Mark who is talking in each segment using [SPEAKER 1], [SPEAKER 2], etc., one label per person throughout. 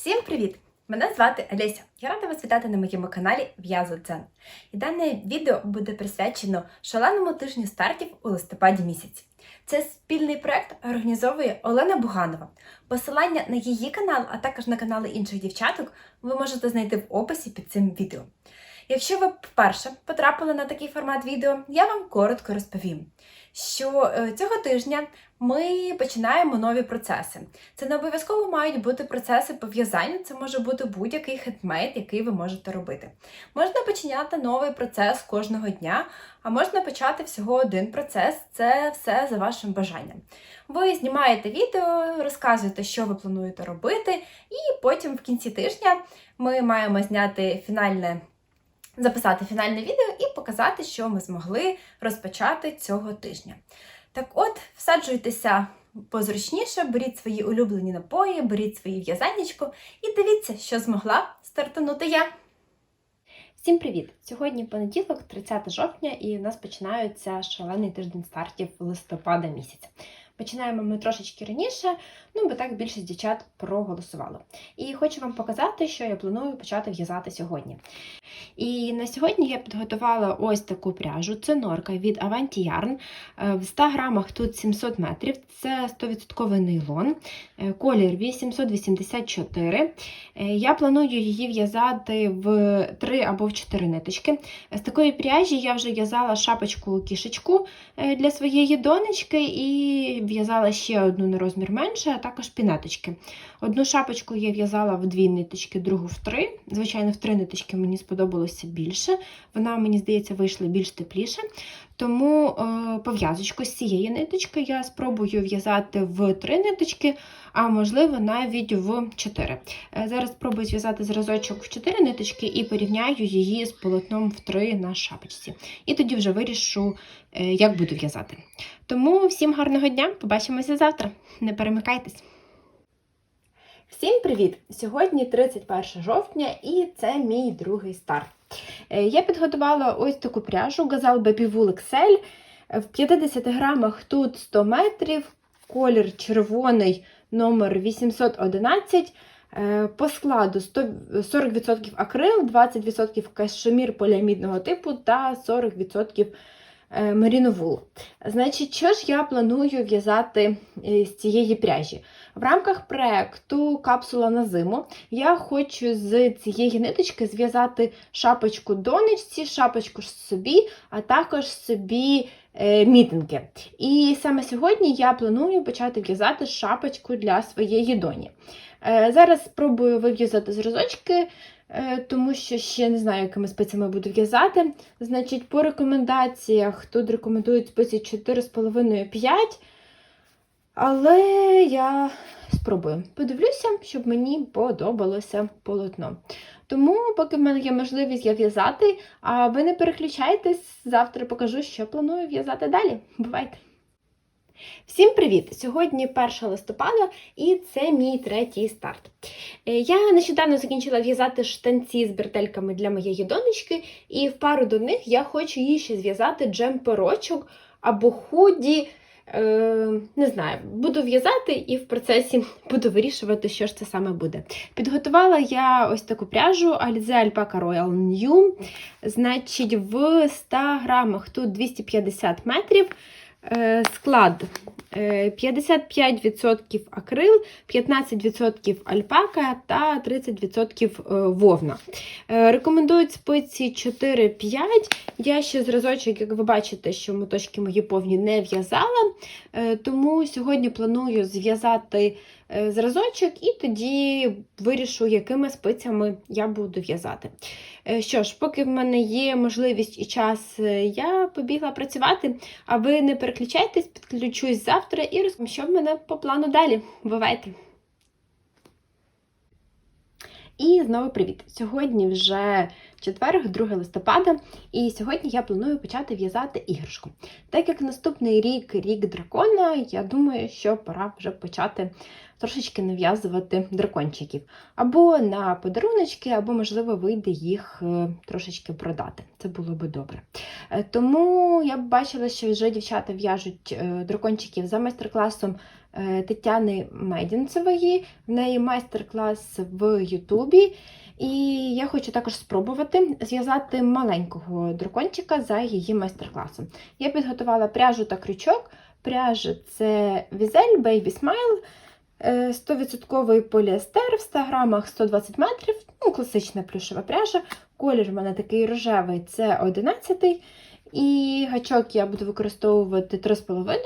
[SPEAKER 1] Всім привіт! Мене звати Олеся. Я рада вас вітати на моєму каналі В'язу Дзен. І дане відео буде присвячено шаленому тижню стартів у листопаді місяці. Це спільний проект організовує Олена Буганова. Посилання на її канал, а також на канали інших дівчаток, ви можете знайти в описі під цим відео. Якщо ви вперше потрапили на такий формат відео, я вам коротко розповім, що е, цього тижня ми починаємо нові процеси. Це не обов'язково мають бути процеси по в'язанню, це може бути будь-який хендмейд, який ви можете робити. Можна починати новий процес кожного дня, а можна почати всього один процес це все за вашим бажанням. Ви знімаєте відео, розказуєте, що ви плануєте робити, і потім в кінці тижня ми маємо зняти фінальне. Записати фінальне відео і показати, що ми змогли розпочати цього тижня. Так от, всаджуйтеся позручніше, беріть свої улюблені напої, беріть свої в'язаннячко і дивіться, що змогла стартанути я. Всім привіт! Сьогодні понеділок, 30 жовтня, і в нас починається шалений тиждень стартів листопада місяця. Починаємо ми трошечки раніше, ну бо так більшість дівчат проголосувало. І хочу вам показати, що я планую почати в'язати сьогодні. І на сьогодні я підготувала ось таку пряжу. Це норка від Avanti Yarn. Е, В 100 грамах тут 700 метрів, це 100% нейлон, Е, колір 884. Е, Я планую її в'язати в 3 або в 4 ниточки. З такої пряжі я вже в'язала шапочку-кішечку для своєї донечки і в'язала ще одну на розмір менше, а також пінеточки. Одну шапочку я в'язала в дві ниточки, другу в три. Звичайно, в три ниточки мені сподобалося більше. Вона, мені здається, вийшла більш тепліше. Тому е, пов'язочку з цієї ниточки я спробую в'язати в три ниточки, а можливо навіть в чотири. Е, зараз спробую зв'язати зразочок в чотири ниточки і порівняю її з полотном в три на шапочці. І тоді вже вирішу, е, як буду в'язати. Тому всім гарного дня, побачимося завтра. Не перемикайтесь! Всім привіт! Сьогодні 31 жовтня і це мій другий старт. Е, Я підготувала ось таку пряжу Gazal Baby Wool XL. В 50 грамах тут 100 метрів, колір червоний номер 811. Е, По складу 40% акрил, 20% кашемір поліамідного типу та 40% меріновул. Значить, що ж я планую в'язати е, з цієї пряжі? В рамках проекту Капсула на зиму я хочу з цієї ниточки зв'язати шапочку донечці, шапочку собі, а також собі е, мітинги. І саме сьогодні я планую почати в'язати шапочку для своєї доні. Е, зараз спробую вив'язати зразочки, е, тому що ще не знаю, якими спицями буду в'язати. Значить, по рекомендаціях тут рекомендують спиці 4,5-5. Але я спробую. Подивлюся, щоб мені подобалося полотно. Тому, поки в мене є можливість я в'язати, а ви не переключайтесь, завтра покажу, що планую в'язати далі. Бувайте! Всім привіт! Сьогодні 1 листопада і це мій третій старт. Е, Я нещодавно закінчила в'язати штанці з бретельками для моєї донечки, і в пару до них я хочу їй ще зв'язати джемперочок або худі. Е, не знаю, буду в'язати і в процесі буду вирішувати, що ж це саме буде. Підготувала я ось таку пряжу Alize Alpaca Royal New. Значить, в 100 грамах тут 250 метрів. Е, Склад 55% акрил, 15% альпака та 30% е, вовна. Е, Рекомендують спиці 4-5. Я ще зразочок, як ви бачите, що моточки мої повні не в'язала, е, тому сьогодні планую зв'язати е, зразочок і тоді вирішу, якими спицями я буду в'язати. Е, Що ж, поки в мене є можливість і час, е, я побігла працювати, а ви не переключайтесь, підключусь завтра і розповім, що в мене по плану далі. Бувайте! І знову привіт! Сьогодні вже четверг, 2 листопада, і сьогодні я планую почати в'язати іграшку. Так як наступний рік рік дракона, я думаю, що пора вже почати трошечки нав'язувати дракончиків. Або на подаруночки, або, можливо, вийде їх е, трошечки продати. Це було би добре. Е, Тому я б бачила, що вже дівчата в'яжуть е, дракончиків за майстер-класом Тетяни Медінцевої. В неї майстер-клас в Ютубі. І я хочу також спробувати зв'язати маленького дракончика за її майстер-класом. Я підготувала пряжу та крючок. Пряжа це Візель Baby Smile. е, 100% поліестер в 100 грамах 120 метрів, ну, класична плюшева пряжа. Колір в мене такий рожевий, це 11 І гачок я буду використовувати 3,5.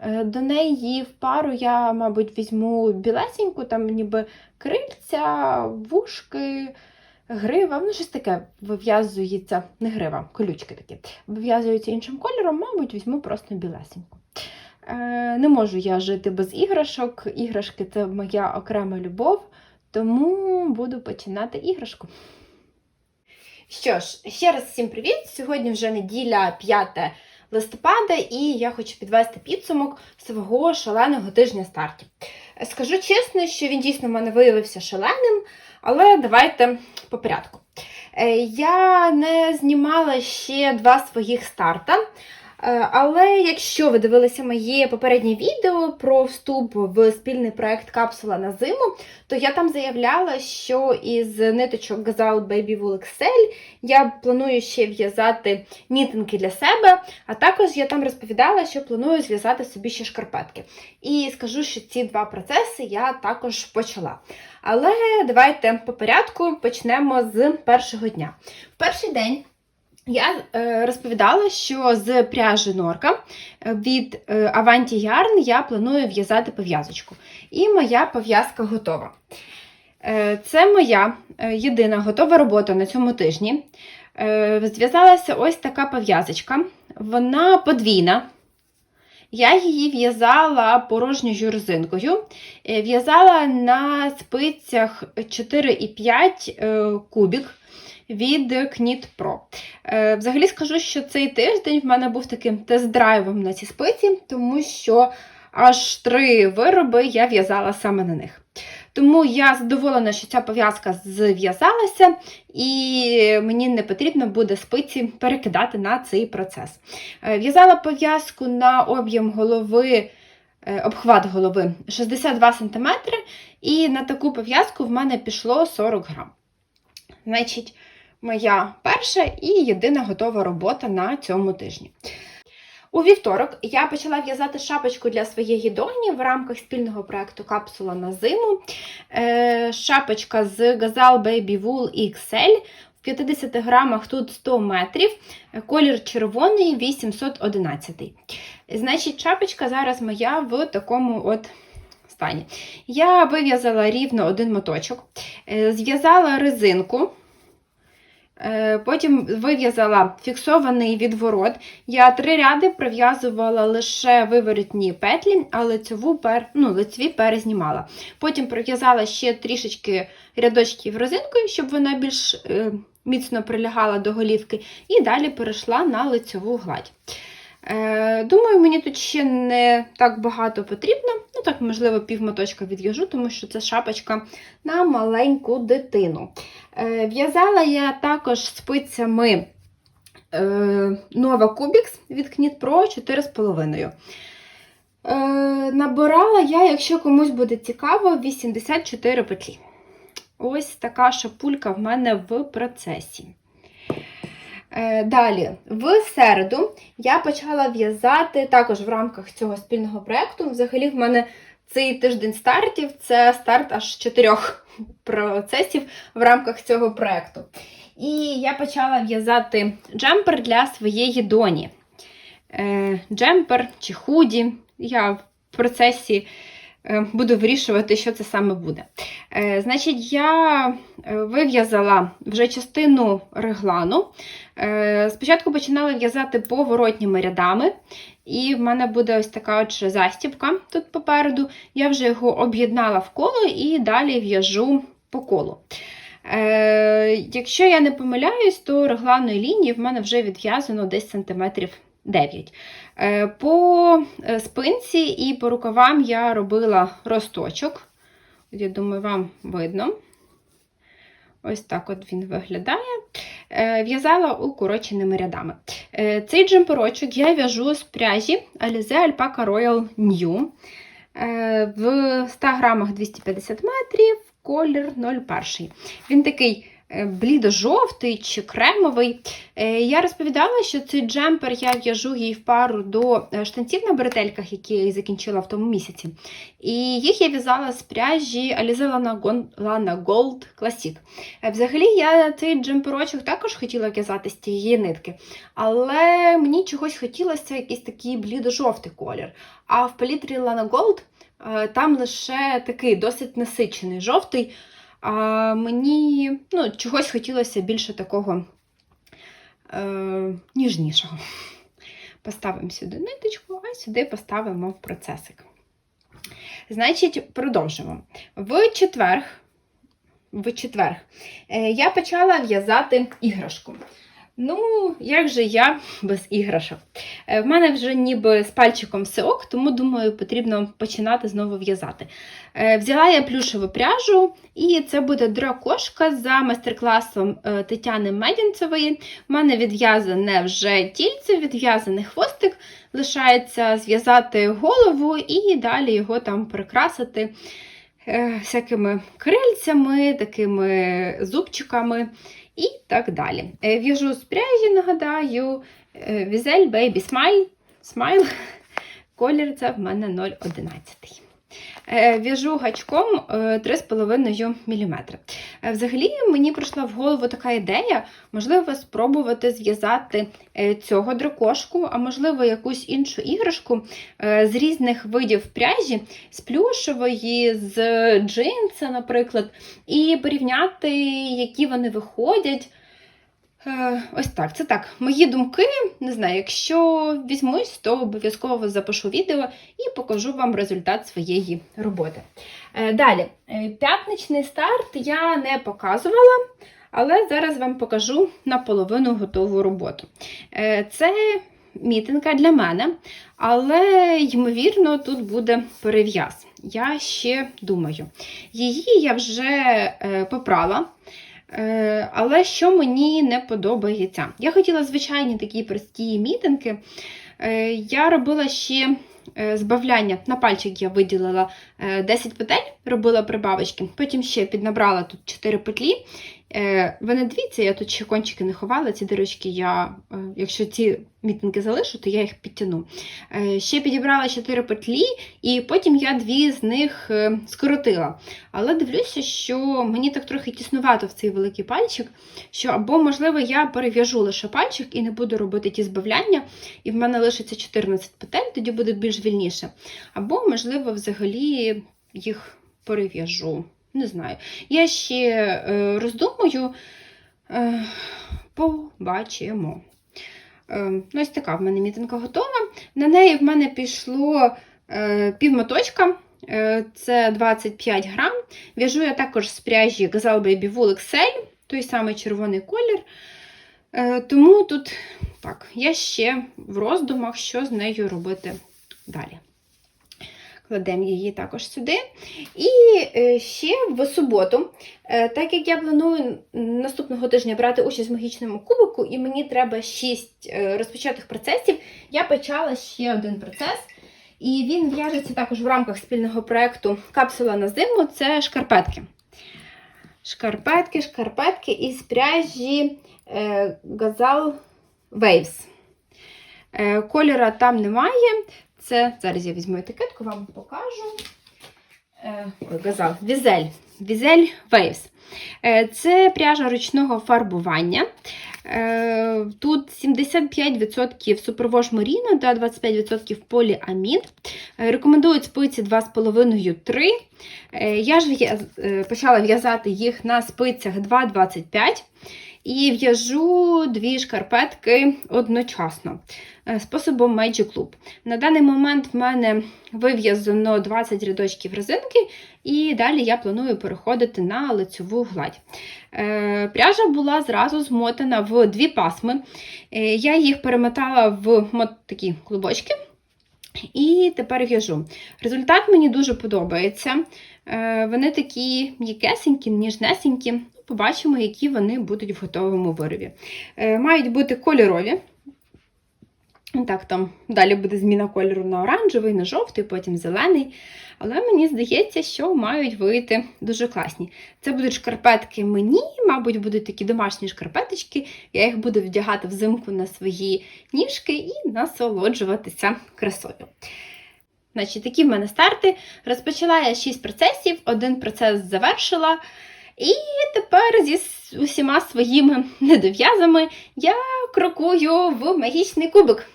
[SPEAKER 1] Е, До неї в пару я, мабуть, візьму білесеньку, там ніби крильця, вушки, грива, ну щось таке вив'язується, не грива, колючки такі. Вив'язуються іншим кольором, мабуть, візьму просто білесеньку. Е, Не можу я жити без іграшок. Іграшки це моя окрема любов, тому буду починати іграшку. Що ж, ще раз всім привіт! Сьогодні вже неділя 5 листопада, і я хочу підвести підсумок свого шаленого тижня стартів. Скажу чесно, що він дійсно в мене виявився шаленим, але давайте по порядку. Е, Я не знімала ще два своїх старта. Е, Але якщо ви дивилися моє попереднє відео про вступ в спільний проект Капсула на зиму, то я там заявляла, що із ниточок Gazal Baby Wool XL я планую ще в'язати мітинги для себе, а також я там розповідала, що планую зв'язати собі ще шкарпетки. І скажу, що ці два процеси я також почала. Але давайте по порядку почнемо з першого дня. В перший день. Я е, розповідала, що з пряжі норка е, від е, Avanti Yarn я планую в'язати пов'язочку. І моя пов'язка готова. Це моя єдина готова робота на цьому тижні. Зв'язалася ось така пов'язочка. Вона подвійна. Я її в'язала порожньою резинкою. В'язала на спицях 4,5 е, кубік від Knit Pro. Е, Взагалі скажу, що цей тиждень в мене був таким тест-драйвом на ці спиці, тому що аж три вироби я в'язала саме на них. Тому я задоволена, що ця пов'язка зв'язалася, і мені не потрібно буде спиці перекидати на цей процес. Е, В'язала пов'язку на об'єм голови, е, обхват голови 62 см, і на таку пов'язку в мене пішло 40 грам. Значить, моя перша і єдина готова робота на цьому тижні. У вівторок я почала в'язати шапочку для своєї доні в рамках спільного проєкту Капсула на зиму. Е, шапочка з Gazal Baby Wool XL. В 50 грамах тут 100 метрів, колір червоний 811. Значить, шапочка зараз моя в такому от стані. Я вив'язала рівно один моточок, е, зв'язала резинку. Е, Потім вив'язала фіксований відворот. Я три ряди пров'язувала лише виворотні петлі, а лицеву пер, ну, лицеві перезнімала. Потім пров'язала ще трішечки рядочків розинкою, щоб вона більш е, міцно прилягала до голівки, і далі перейшла на лицеву гладь. Е, Думаю, мені тут ще не так багато потрібно. Ну так, можливо, півмоточка відв'яжу, тому що це шапочка на маленьку дитину. Е, В'язала я також спицями е, Nova Cubics від Knit Pro 4,5. Е, Набирала я, якщо комусь буде цікаво, 84 петлі. Ось така шапулька в мене в процесі. Е, Далі, в середу я почала в'язати також в рамках цього спільного проєкту. Взагалі, в мене цей тиждень стартів це старт аж чотирьох процесів в рамках цього проєкту. І я почала в'язати джемпер для своєї доні. Е, Джемпер чи худі. Я в процесі буду вирішувати, що це саме буде. Е, Значить, я е, вив'язала вже частину реглану. Е, Спочатку починала в'язати поворотніми рядами, і в мене буде ось така от застібка тут попереду. Я вже його об'єднала в коло і далі в'яжу по колу. Е, Якщо я не помиляюсь, то регланної лінії в мене вже відв'язано десь сантиметрів 9. Е, По е, спинці і по рукавам я робила росточок. Я думаю, вам видно. Ось так от він виглядає. Е, В'язала укороченими рядами. Цей джемперочок я в'яжу з пряжі Alize Alpaca Royal New. В 100 грамах 250 метрів, колір 01. Він такий блідо-жовтий чи кремовий. Е, Я розповідала, що цей джемпер я в'яжу їй в пару до е, штанців на бретельках, які я закінчила в тому місяці. І їх я в'язала з пряжі Alize Lana Gold Classic. Е, Взагалі, я цей джемперочок також хотіла в'язати з тієї нитки, але мені чогось хотілося якийсь такий блідо-жовтий колір. А в палітрі Lana Gold е, там лише такий досить насичений жовтий. А мені ну, чогось хотілося більше такого е, ніжнішого. Поставимо сюди ниточку, а сюди поставимо процесик. Значить, продовжимо. В четверг, в четверг е, я почала в'язати іграшку. Ну, як же я без іграшок? Е, В мене вже ніби з пальчиком все ок, тому думаю, потрібно починати знову в'язати. Е, Взяла я плюшеву пряжу, і це буде дракошка за майстер-класом е, Тетяни Медінцевої. У мене відв'язане вже тільце, відв'язаний хвостик. Лишається зв'язати голову і далі його там прикрасити всякими крильцями, такими зубчиками і так далі. Е, В'яжу з пряжі, нагадаю, е, Візель Baby Smile. Smile. Колір це в мене 0,11. Е, В'яжу гачком е, 3,5 мм. Е, Взагалі, мені прийшла в голову така ідея, можливо, спробувати зв'язати е, цього дракошку, а можливо, якусь іншу іграшку е, з різних видів пряжі, з плюшевої, з джинса, наприклад, і порівняти, які вони виходять. Е, Ось так, це так. Мої думки. Не знаю, якщо візьмусь, то обов'язково запишу відео і покажу вам результат своєї роботи. Е, Далі, е, п'ятничний старт я не показувала, але зараз вам покажу наполовину готову роботу. Це мітинка для мене, але, ймовірно, тут буде перев'яз. Я ще думаю. Її я вже попрала. Е, Але що мені не подобається? Я хотіла звичайні такі прості мітинги. Е, Я робила ще е, збавляння. На пальчик я виділила е, 10 петель, робила прибавочки, потім ще піднабрала тут 4 петлі. Е, Ви не дивіться, я тут ще кончики не ховала, ці дирочки я, е, якщо ці мітинги залишу, то я їх підтягну. Е, Ще підібрала 4 петлі, і потім я дві з них скоротила. Але дивлюся, що мені так трохи тіснувато в цей великий пальчик, що або, можливо, я перев'яжу лише пальчик і не буду робити ті збавляння, і в мене лишиться 14 петель, тоді буде більш вільніше. Або, можливо, взагалі їх перев'яжу. Не знаю. Я ще е, роздумую, е, побачимо. Е, ну, ось така в мене мітинка готова. На неї в мене пішло півмоточка. Це 25 грам. В'яжу я також з пряжі Gazelle Baby Wool XL, той самий червоний колір. Тому тут так, я ще в роздумах, що з нею робити далі. Кладемо її також сюди. І е, ще в суботу, е, так як я планую наступного тижня брати участь в магічному кубику, і мені треба 6 розпочатих процесів, я почала ще один процес. І він в'яжеться також в рамках спільного проєкту Капсула на зиму це шкарпетки. Шкарпетки, шкарпетки із пряжі е, Gazal Waves. Е, Кольора там немає. Це зараз я візьму етикетку, вам покажу. Е, Ой, Gazal, Візель. Візель Waves. Е, Це пряжа ручного фарбування. Е, Тут 75% супровож Моріно та 25% поліамід. Е, Рекомендують спиці 2,5-3. Е, Я ж почала в'язати їх на спицях 2,25 і в'яжу дві шкарпетки одночасно е, способом Magic Loop. На даний момент в мене вив'язано 20 рядочків резинки, і далі я планую переходити на лицьову гладь. Е, Пряжа була зразу змотана в дві пасми. Е, Я їх перемотала в такі клубочки. І тепер в'яжу. Результат мені дуже подобається. Вони такі м'якесенькі, ніжнесенькі. Побачимо, які вони будуть в готовому виробі. Е, Мають бути кольорові. Так, там далі буде зміна кольору на оранжевий, на жовтий, потім зелений. Але мені здається, що мають вийти дуже класні. Це будуть шкарпетки мені, мабуть, будуть такі домашні шкарпеточки. Я їх буду вдягати взимку на свої ніжки і насолоджуватися красою. Значить, такі в мене старти. Розпочала я 6 процесів, один процес завершила. І тепер зі усіма своїми недов'язами я крокую в магічний кубик.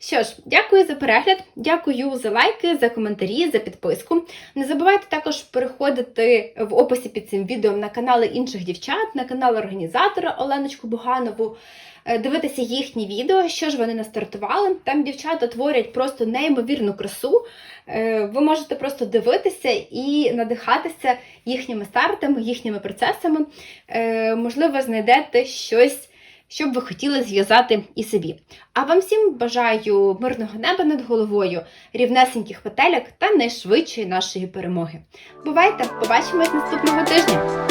[SPEAKER 1] Що ж, дякую за перегляд, дякую за лайки, за коментарі, за підписку. Не забувайте також переходити в описі під цим відео на канали інших дівчат, на канал організатора Оленочку Буганову, е, дивитися їхні відео, що ж вони настартували. Там дівчата творять просто неймовірну красу. Е, Ви можете просто дивитися і надихатися їхніми стартами, їхніми процесами. Е, Можливо, знайдете щось що б ви хотіли зв'язати і собі. А вам всім бажаю мирного неба над головою, рівнесеньких петелек та найшвидшої нашої перемоги. Бувайте! Побачимось наступного тижня!